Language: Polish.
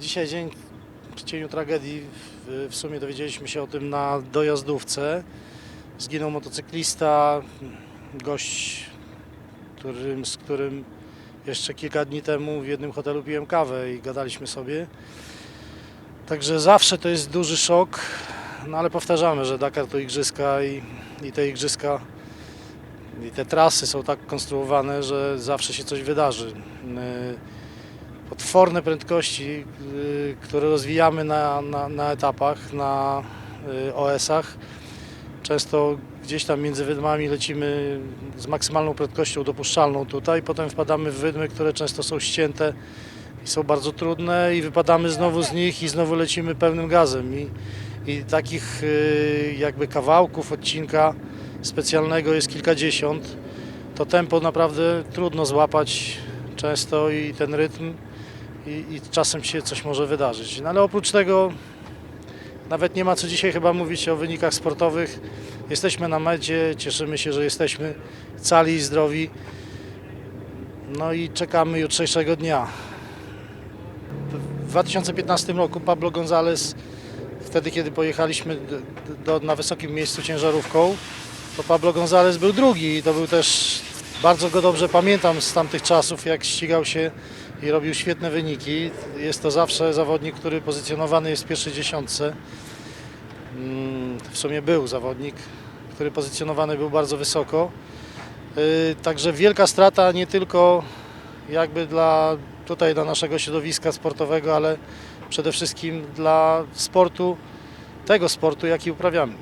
Dzisiaj dzień w cieniu tragedii. W, w sumie dowiedzieliśmy się o tym na dojazdówce. Zginął motocyklista, gość, którym, z którym jeszcze kilka dni temu w jednym hotelu piłem kawę i gadaliśmy sobie. Także zawsze to jest duży szok, no ale powtarzamy, że Dakar to igrzyska i, i te igrzyska i te trasy są tak konstruowane, że zawsze się coś wydarzy. Potworne prędkości, yy, które rozwijamy na, na, na etapach, na yy, OS-ach. Często gdzieś tam między wydmami lecimy z maksymalną prędkością dopuszczalną tutaj, potem wpadamy w wydmy, które często są ścięte i są bardzo trudne i wypadamy znowu z nich i znowu lecimy pełnym gazem. I, i takich yy, jakby kawałków odcinka specjalnego jest kilkadziesiąt. To tempo naprawdę trudno złapać często i ten rytm i, i czasem się coś może wydarzyć. No ale oprócz tego nawet nie ma co dzisiaj chyba mówić o wynikach sportowych. Jesteśmy na mecie, cieszymy się, że jesteśmy cali i zdrowi. No i czekamy jutrzejszego dnia. W 2015 roku Pablo González, wtedy kiedy pojechaliśmy do, do, na wysokim miejscu ciężarówką, to Pablo González był drugi i to był też, bardzo go dobrze pamiętam z tamtych czasów, jak ścigał się i robił świetne wyniki. Jest to zawsze zawodnik, który pozycjonowany jest w pierwszej dziesiątce. Mm, W sumie był zawodnik, który pozycjonowany był bardzo wysoko. Yy, Także wielka strata nie tylko jakby dla tutaj dla naszego środowiska sportowego, ale przede wszystkim dla sportu, tego sportu, jaki uprawiamy.